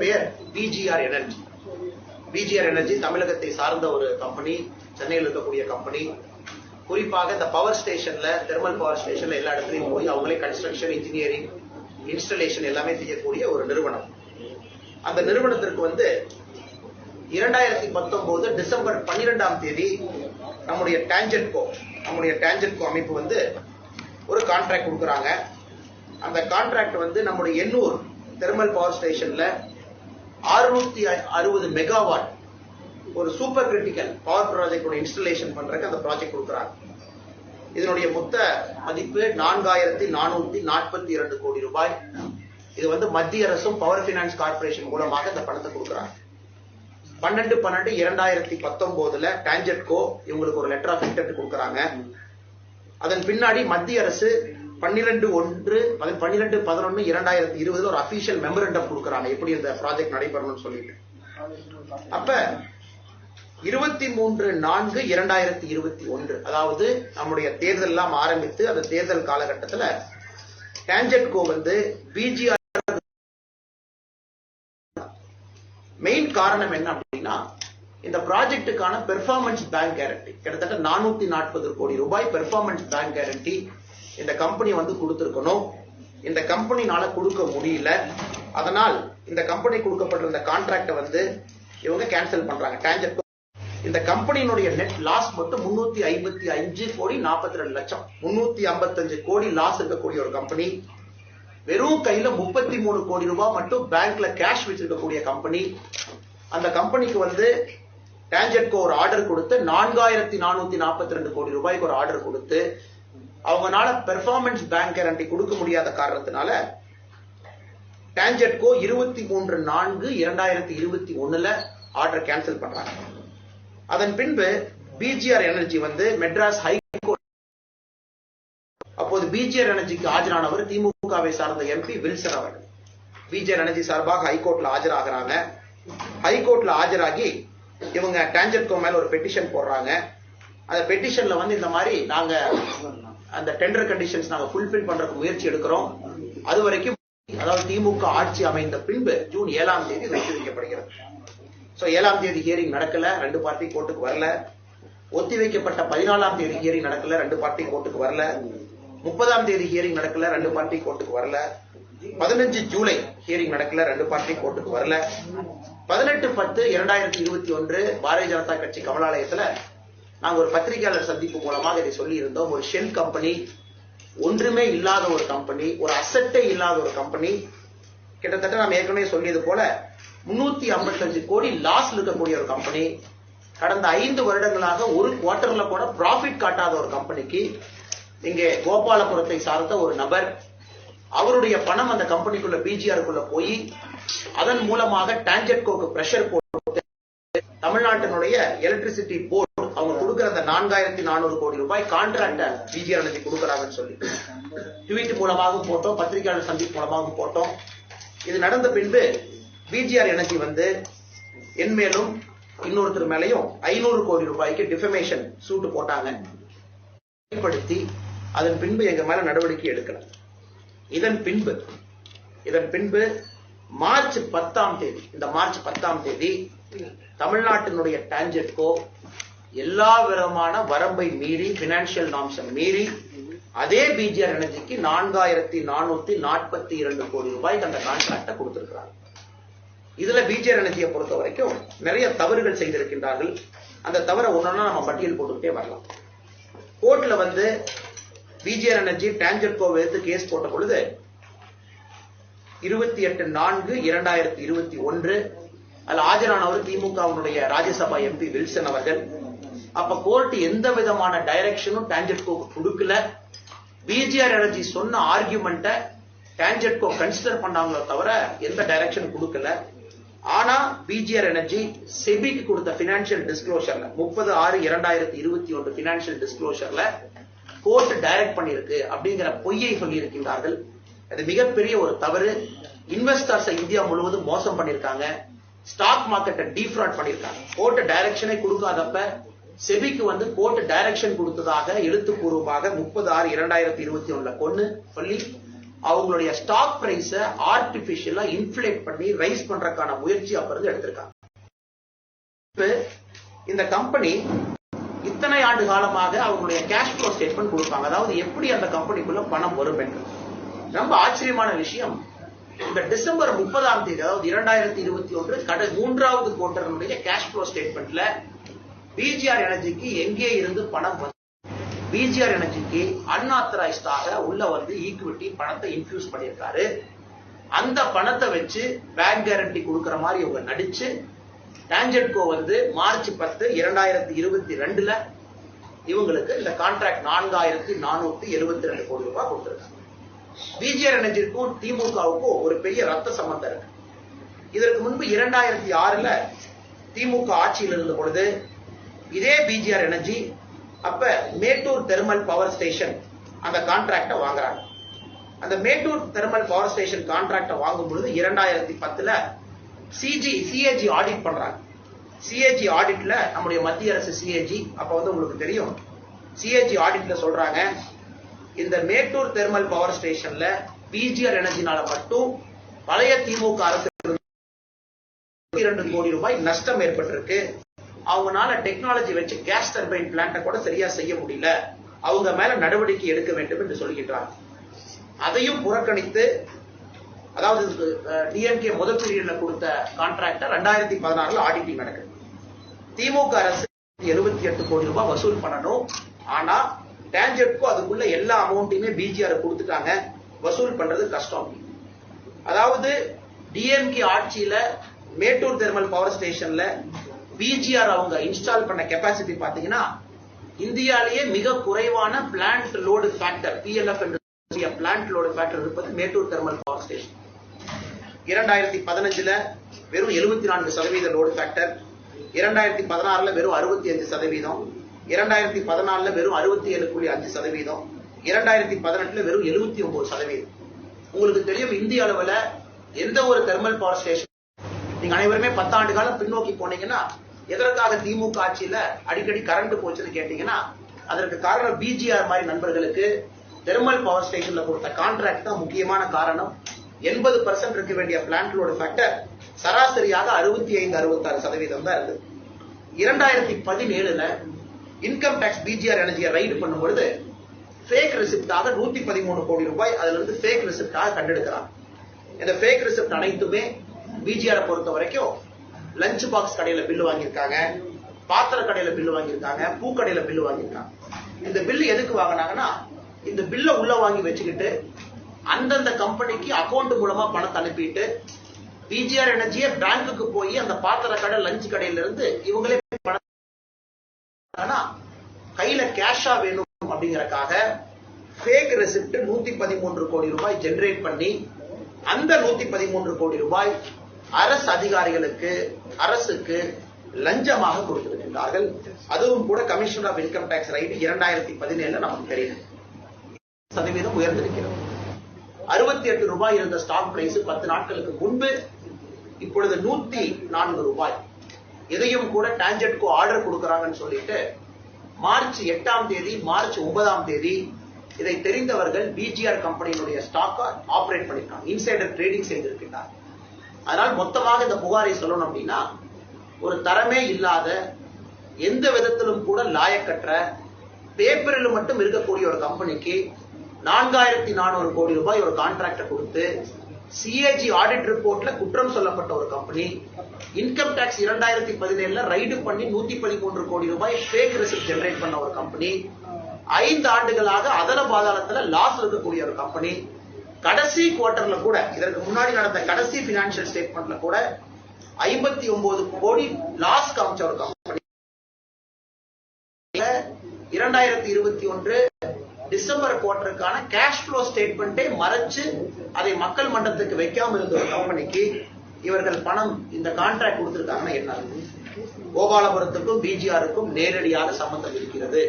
பெயர் PGR energy PGR energy தமிழகத்தை சார்ந்த ஒரு கம்பெனி சென்னையில் இருக்கக்கூடிய கம்பெனி குறிப்பாக இந்த பவர் ஸ்டேஷன்ல தெர்மல் பவர் ஸ்டேஷன்ல எல்லா இடத்துலையும் போய் அவங்களே கன்ஸ்ட்ரக்ஷன் இன்ஜினியரிங் இன்ஸ்டலேஷன் எல்லாமே செய்யக்கூடிய ஒரு நிறுவனம். அந்த நிறுவனத்திற்கு வந்து இரண்டாயிரத்தி பத்தொன்பது டிசம்பர் பன்னிரெண்டாம் தேதி நம்முடைய டேஞ்சட்கோ நம்முடைய டேஞ்சட்கோ அமைப்பு வந்து ஒரு கான்ட்ராக்ட் கொடுக்குறாங்க. அந்த கான்ட்ராக்ட் வந்து நம்முடைய எண்ணூர் தெர்மல் பவர் ஸ்டேஷன்ல அறுநூத்தி அறுபது மெகாவாட் ஒரு சூப்பர் கிரிட்டிக்கல் பவர் ப்ராஜெக்டோட இன்ஸ்டலேஷன் பண்றதுக்கு அந்த ப்ராஜெக்ட் கொடுக்குறாங்க. இதனுடைய மொத்த மதிப்பு நான்காயிரத்தி நானூத்தி நாற்பத்தி இரண்டு கோடி ரூபாய். இது வந்து மத்திய அரசும் பவர் பினான்ஸ் கார்பரேஷன் மூலமாக இந்த பணத்தை கொடுக்குறாங்க. பன்னெண்டு பன்னெண்டு இரண்டாயிரத்தி பத்தொன்பதுல டான்ஜெட்கோ இவங்களுக்கு ஒரு லெட்டர் ஆஃப் இன்டென்ட் கொடுக்குறாங்க. அதன் பின்னாடி மத்திய அரசு பன்னிரெண்டு ஒன்று பன்னிரெண்டு பதினொன்னு இரண்டாயிரத்தி இருபதுல ஒரு அபிஷியல் மெமரண்டம் கொடுக்குறாங்க. எப்படி இந்த ப்ராஜெக்ட் நடைபெறணும்னு சொல்லிட்டு. அப்ப இருபத்தி மூன்று நான்கு இரண்டாயிரத்தி இருபத்தி ஒன்று. அதாவது நம்முடைய தேர்தல் எல்லாம் ஆரம்பித்து அந்த தேர்தல் காலகட்டத்தில் டான்ஜெட்கோ வந்து பிஜிஆர் மெயின் காரணம் என்ன அப்படின்னா இந்த ப்ராஜெக்டுக்கான பெர்ஃபார்மன்ஸ் பேங்க் கேரண்டி கிட்டத்தட்ட நானூத்தி நாற்பது கோடி ரூபாய் பெர்ஃபார்மன்ஸ் பேங்க் கேரண்டி இந்த கம்பெனி வந்து கொடுத்திருக்கணும். இந்த கம்பெனினால கொடுக்க முடியல. அதனால் இந்த கம்பெனி கொடுக்கப்பட்ட இந்த கான்ட்ராக்டை வந்து இவங்க கேன்சல் பண்றாங்க. டேஞ்சர் இந்த கம்பெனியினுடைய நெட் லாஸ் மட்டும் முன்னூத்தி ஐம்பத்தி அஞ்சு கோடி நாற்பத்தி ரெண்டு லட்சம். முன்னூத்தி ஐம்பத்தஞ்சு கோடி லாஸ் இருக்கக்கூடிய ஒரு கம்பெனி வெறும் கையில முப்பத்தி மூணு கோடி ரூபாய் மட்டும் பேங்க்ல கேஷ் வச்சிருக்கக்கூடிய கம்பெனி அந்த கம்பெனிக்கு வந்து டான்ஜெட்கோ ஒரு ஆர்டர் கொடுத்து நான்காயிரத்தி நானூத்தி நாற்பத்தி ரெண்டு கோடி ரூபாய்க்கு ஒரு ஆர்டர் கொடுத்து அவங்கனால பெர்ஃபார்மன்ஸ் பேங்க் கேரண்டி கொடுக்க முடியாத காரணத்தினால டான்ஜெட்கோ இருபத்தி மூன்று நான்கு இரண்டாயிரத்தி இருபத்தி ஒண்ணுல ஆர்டர் கேன்சல் பண்றாங்க. அதன் பின்பு பிஜிஆர் எனர்ஜி வந்து மெட்ராஸ் ஹைகோர்ட் அப்போது பிஜிஆர் எனர்ஜிக்கு ஆஜரானவர். திமுகவை சார்ந்த எம்பி வில்சன் அவர்கள். பிஜிஆர் எனர்ஜி சார்பாக ஹைகோர்ட்ல ஆஜராகிறாங்க. ஹைகோர்ட்ல ஆஜராகி இவங்க டான்ஜெட்கோ மேல ஒரு பெட்டிஷன் போடுறாங்க. அந்த பெட்டிஷன்ல வந்து இந்த மாதிரி நாங்க அந்த டெண்டர் கண்டிஷன்ஸ் நாங்க ஃபுல்ஃபில் பண்றதுக்கு முயற்சி எடுக்கிறோம். அது வரைக்கும் அதாவது திமுக ஆட்சி அமைந்த பின்பு ஜூன் ஏழாம் தேதி வைத்து வைக்கப்படுகிறது. சோ ஏழாம் தேதி ஹியரிங் நடக்கல ரெண்டு பார்ட்டி கோர்ட்டுக்கு வரல. ஒத்தி வைக்கப்பட்ட பதினாலாம் தேதி ஹியரிங் நடக்கல ரெண்டு பார்ட்டி கோர்ட்டுக்கு வரல. முப்பதாம் தேதி ஹியரிங் நடக்கல ரெண்டு பார்ட்டி கோர்ட்டுக்கு வரல. பதினஞ்சு ஜூலை ஹியரிங் நடக்கல ரெண்டு பார்ட்டி கோர்ட்டுக்கு வரல. பதினெட்டு பத்து இரண்டாயிரத்தி இருபத்தி ஒன்று பாரதிய ஜனதா கட்சி கமலாலயத்துல நாங்க ஒரு பத்திரிகையாளர் சந்திப்பு மூலமாக இதை சொல்லியிருந்தோம். ஒரு ஷெல் கம்பெனி ஒன்றுமே இல்லாத ஒரு கம்பெனி ஒரு அசட்டே இல்லாத ஒரு கம்பெனி கிட்டத்தட்ட நாம் ஏற்கனவே சொல்லியது போல முன்னூத்தி ஐம்பத்தஞ்சு கோடி லாஸ் இருக்கக்கூடிய ஒரு கம்பெனி கடந்த ஐந்து வருடங்களாக ஒரு குவார்டர்ல கூட ப்ராஃபிட் காட்டாத ஒரு கம்பெனிக்கு இங்கே கோபாலபுரத்தை சார்ந்த ஒரு நபர் அவருடைய பணம் அந்த கம்பெனிக்குள்ள பிஜிஆருக்குள்ள போய் அதன் மூலமாக டான்ஜெட்கோக்கு பிரஷர் போட்டு தமிழ்நாட்டினுடைய எலக்ட்ரிசிட்டி போர்டு அவங்க கொடுக்குற அந்த நான்காயிரத்தி நானூறு கோடி ரூபாய் கான்ட்ராக்ட பிஜிஆர் எனர்ஜி கொடுக்குறாங்கன்னு சொல்லி. ட்வீட் மூலமாகவும் போட்டோம் பத்திரிகையாளர் சந்திப்பு மூலமாகவும் போட்டோம். இது நடந்த பின்பு பிஜிஆர் எனர்ஜி வந்து என் மேலும் இன்னொருத்தர் மேலையும் ஐநூறு கோடி ரூபாய்க்கு டிஃபமேஷன் சூட்டு போட்டாங்க. வெளிப்படுத்தி அதன் பின்பு எங்க மேல நடவடிக்கை எடுக்கல. இதன் பின்பு இதன் பின்பு மார்ச் பத்தாம் தேதி இந்த மார்ச் பத்தாம் தேதி தமிழ்நாட்டினுடைய டான்ஜெட்கோ எல்லா விதமான வரம்பை மீறி பினான்சியல் நாம்ஸை மீறி அதே பிஜிஆர் எனர்ஜிக்கு நான்காயிரத்தி நானூத்தி நாற்பத்தி இரண்டு கோடி ரூபாய்க்கு அந்த கான்ட்ராக்டை கொடுத்திருக்கிறாங்க இதுல பிஜிஆர் எனர்ஜியை பொறுத்த வரைக்கும் நிறைய தவறுகள் செய்திருக்கின்றார்கள். அந்த தவறை ஒன்னொன்னா நம்ம பட்டியல் போட்டுக்கிட்டே வரலாம். கோர்ட்ல வந்து பிஜிஆர் எனர்ஜி டான்ஜெட்கோ எடுத்து கேஸ் போட்ட பொழுது இருபத்தி எட்டு நான்கு இரண்டாயிரத்தி இருபத்தி ஒன்று அதில் ஆஜரானவர் திமுகவினுடைய ராஜ்யசபா எம்பி வில்சன் அவர்கள் அப்ப கோர்ட் எந்த விதமான டைரக்ஷனும் டான்ஜெட்கோ கொடுக்கல. பிஜிஆர் எனர்ஜி சொன்ன ஆர்கியூமெண்ட்டை டான்ஜெட்கோ கன்சிடர் பண்ணாங்களோ தவிர எந்த டைரக்ஷன் கொடுக்கல. ஆனா பிஜிஆர் எனர்ஜி செபிக்கு கொடுத்த பினான்சியல் டிஸ்க்ளோஷர்ல முப்பது ஆறு இரண்டாயிரத்தி இருபத்தி ஒன்று பினான்சியல் டிஸ்க்ளோஷர்ல கோர்ட் டைரக்ட் பண்ணியிருக்கு அப்படிங்கிற பொய்யை சொல்லியிருக்கின்றார்கள். அது மிகப்பெரிய ஒரு தவறு. இன்வெஸ்டர்ஸை இந்தியா முழுவதும் மோசம் பண்ணியிருக்காங்க. ஸ்டாக் மார்க்கெட்டை டீஃப்ராட் பண்ணியிருக்காங்க. கோர்ட் டைரக்ஷனை கொடுக்காதப்ப செபிக்கு வந்து கோர்ட் டைரக்ஷன் கொடுத்ததாக எழுத்துப்பூர்வமாக முப்பது ஆறு இரண்டாயிரத்தி இருபத்தி ஒண்ணுல கொண்டு சொல்லி அவங்களுடைய ஸ்டாக் பிரைஸ ஆர்டிபிஷியலா இன்ஃபிளேட் பண்ணி ரைஸ் பண்றதுக்கான முயற்சி அப்ப எடுத்திருக்காங்க. இந்த கம்பெனி இத்தனை ஆண்டு காலமாக அவங்களுடைய கேஷ் ஃப்ளோ ஸ்டேட்மெண்ட் கொடுப்பாங்க. அதாவது எப்படி அந்த கம்பெனிக்குள்ள பணம் வரும் என்று. ரொம்ப ஆச்சரியமான விஷயம். இந்த டிசம்பர் முப்பதாம் தேதி அதாவது இரண்டாயிரத்தி இருபத்தி ஒன்று கடை மூன்றாவது குவார்டருடைய கேஷ் ஃப்ளோ ஸ்டேட்மெண்ட்ல பிஜிஆர் எனர்ஜிக்கு எங்கே இருந்து பணம் வந்து பிஜிஆர் எனர்ஜிக்கு அன்ஆத்தரைஸ்டாக உள்ள வந்து ஈக்விட்டி பணத்தை இன்ஃபியூஸ் பண்ணியிருக்காரு. அந்த பணத்தை வச்சு பேங்க் கேரண்டி கொடுக்குற மாதிரி இவங்க நடிச்சு டான்ஜெட்கோ வந்து மார்ச் பத்து இரண்டாயிரத்தி இருபத்தி ரெண்டுல இவங்களுக்கு இந்த கான்ட்ராக்ட் நான்காயிரத்தி நானூத்தி எழுபத்தி ரெண்டு கோடி ரூபாய் கொடுத்துருக்காங்க. பிஜிஆர் எனர்ஜிக்கும் திமுகவுக்கும் ஒரு பெரிய ரத்த சம்பந்தம் இருக்கு. இதற்கு முன்பு இரண்டாயிரத்தி ஆறுல திமுக ஆட்சியில் இருந்த பொழுது இதே பிஜிஆர் எனர்ஜி அப்ப மேட்டூர் தெர்மல் பவர் ஸ்டேஷன் அந்த கான்ட்ராக்டை வாங்குறாங்க. அந்த மேட்டூர் தெர்மல் பவர் ஸ்டேஷன் கான்ட்ராக்டை வாங்கும் பொழுது இரண்டாயிரத்தி பத்துல சிஜி சிஏஜி ஆடிட் பண்றாங்க. சிஏஜி ஆடிட்ல நம்முடைய மத்திய அரசு சிஏஜி அப்ப வந்து உங்களுக்கு தெரியும். சிஏஜி ஆடிட்ல சொல்றாங்க இந்த மேட்டூர் தெர்மல் பவர் ஸ்டேஷன்ல பிஜிஆர் எனர்ஜினால மட்டும் பழைய திமுக அரசு இரண்டு கோடி ரூபாய் நஷ்டம் ஏற்பட்டிருக்கு. அவங்கனால டெக்னாலஜி வச்சு கேஸ் டர்பைன் பிளான்ட கூட சரியா செய்ய முடியல. அவங்க மேல நடவடிக்கை எடுக்க வேண்டும் என்று சொல்கின்றார். அதையும் புறக்கணித்து அதாவது டிஎம்கே முதல் பீரியட்ல கொடுத்த கான்ட்ராக்டர் ரெண்டாயிரத்தி பதினாறுல ஆடிட்டிங் நடக்குது. திமுக அரசு எழுபத்தி எட்டு கோடி ரூபாய் வசூல் பண்ணணும். ஆனா டேஞ்சட்கோ அதுக்குள்ள எல்லா அமௌண்ட்டையுமே பிஜிஆர் கொடுத்துட்டாங்க. வசூல் பண்றது கஷ்டம். அதாவது டிஎம்கே ஆட்சியில மேட்டூர் தெர்மல் பவர் ஸ்டேஷன்ல பிஜிஆர் அவங்க இன்ஸ்டால் பண்ண கெப்பாசிட்டி பாத்தீங்கன்னா இந்தியாலேயே மிக குறைவான பிளான்ட் லோடு ஃபேக்டர் பிஎல்எஃப் என்று பிளான்ட் லோடு ஃபேக்டர் இருப்பது மேட்டூர் தெர்மல் பவர் ஸ்டேஷன் இரண்டாயிரத்தி பதினஞ்சுல வெறும் எழுபத்தி நான்கு சதவீத லோடு ஃபேக்டர் இரண்டாயிரத்தி பதினாறுல வெறும் அறுபத்தி அஞ்சு சதவீதம் இரண்டாயிரத்தி பதினாலுல வெறும் அறுபத்தி ஏழு புள்ளி அஞ்சு சதவீதம் இரண்டாயிரத்தி பதினெட்டுல வெறும் எழுபத்தி ஒன்பது சதவீதம். உங்களுக்கு தெரியும் இந்திய அளவுல எந்த ஒரு தெர்மல் பவர் ஸ்டேஷன் நீங்க அனைவருமே பத்தாண்டு காலம் பின்னோக்கி போனீங்கன்னா எதற்காக திமுக ஆட்சியில அடிக்கடி கரண்ட் போச்சுன்னு கேட்டீங்கன்னா அதற்கு காரணம் பிஜிஆர் மாதிரி நண்பர்களுக்கு தெர்மல் பவர் ஸ்டேஷன்ல கொடுத்த கான்ட்ராக்ட் தான் முக்கியமான காரணம். எண்பது பர்சன்ட் இருக்க வேண்டிய பிளான்களோட ஃபேக்டர் சராசரியாக அறுபத்தி ஐந்து அறுபத்தாறு சதவீதம் தான் இருக்கு. இரண்டாயிரத்தி பதினேழுல இன்கம் டேக்ஸ் பிஜிஆர் எனர்ஜியை ரைடு பண்ணும் பொழுது ஃபேக் ரிசிப்டாக நூத்தி பதிமூணு கோடி ரூபாய் அதுல இருந்து ஃபேக் ரிசிப்டாக கண்டெடுக்கிறாங்க இந்த ஃபேக் ரிசிப்ட் அனைத்துமே பிஜிஆரை பொறுத்த வரைக்கும் லஞ்ச் பாக்ஸ் கடையில பில்லு வாங்கியிருக்காங்க பாத்திர கடையில பில்லு வாங்கியிருக்காங்க பூக்கடையில பில்லு வாங்கியிருக்காங்க. இந்த பில்லு எதுக்கு வாங்கினாங்கன்னா இந்த பில்ல உள்ள வாங்கி வச்சுக்கிட்டு அந்தந்த கம்பெனிக்கு அக்கௌண்ட் மூலமா பணத்தை அனுப்பிட்டு பிஜிஆர் எனர்ஜியே பேங்க்குக்கு போய் அந்த பாத்திர கடை லஞ்ச் கடையில இருந்து இவங்களே பணம் கையில கேஷா வேணும் அப்படிங்கறக்காக ஃபேக் ரெசிப்ட் நூத்தி பதிமூன்று கோடி ரூபாய் ஜெனரேட் பண்ணி அந்த நூத்தி பதிமூன்று கோடி ரூபாய் அரசு அதிகாரிகளுக்கு அரசுக்கு லஞ்சமாக கொடுத்திருக்கின்றார்கள் அதுவும் கூட commission of income tax raid இரண்டாயிரத்தி பதினேழுல நமக்கு தெரியும். சதவீதம் உயர்ந்திருக்கிறது. அறுபத்தி எட்டு ரூபாய் இருந்த ஸ்டாக் பிரைஸ் பத்து நாட்களுக்கு முன்பு இப்பொழுது நூத்தி நான்கு ரூபாய். இதையும் கூட டான்ஜெட்கோ ஆர்டர் கொடுக்கறாங்கன்னு சொல்லிட்டு மார்ச் எட்டாம் தேதி மார்ச் ஒன்பதாம் தேதி இதை தெரிந்தவர்கள் பிஜிஆர் கம்பெனியினுடைய ஸ்டாக்கை ஆபரேட் பண்ணிருக்காங்க. இன்சைடர் ட்ரேடிங் செய்திருக்கிறார்கள் அதனால் மொத்தமாக இந்த புகாரை சொல்லணும் அப்படின்னா ஒரு தரமே இல்லாத எந்த விதத்திலும் கூட லாயக்கற்ற பேப்பரில் மட்டும் இருக்கக்கூடிய ஒரு கம்பெனிக்கு நான்காயிரத்தி நானூறு கோடி ரூபாய் ஒரு கான்ட்ராக்டை கொடுத்து சிஏஜி ஆடிட் ரிப்போர்ட்ல குற்றம் சொல்லப்பட்ட ஒரு கம்பெனி இன்கம் டாக்ஸ் இரண்டாயிரத்தி பதினேழுல ரைடு பண்ணி நூத்தி பதிமூன்று கோடி ரூபாய் ஃபேக் ரிசிப்ட் ஜெனரேட் பண்ண ஒரு கம்பெனி ஐந்து ஆண்டுகளாக அதல பாதாளத்துல லாஸ் இருக்கக்கூடிய ஒரு கம்பெனி கடைசி குவார்டர்ல கூட இதற்கு முன்னாடி நடந்த கடைசி பினான்சியல் ஸ்டேட்மெண்ட்ல கூட ஐம்பத்தி ஒன்பது கோடி லாஸ் காமிச்ச ஒரு கம்பெனி இரண்டாயிரத்தி இருபத்தி ஒன்று டிசம்பர் குவார்டருக்கான கேஷ் ஃப்ளோ ஸ்டேட்மெண்ட்டை மறைச்சு அதை மக்கள் மன்றத்துக்கு வைக்காம இருந்த ஒரு கம்பெனிக்கு இவர்கள் பணம் இந்த கான்ட்ராக்ட் கொடுத்திருக்காங்கன்னா என்ன கோபாலபுரத்துக்கும் பிஜிஆருக்கும் நேரடியாக சம்பந்தம் இருக்கிறது.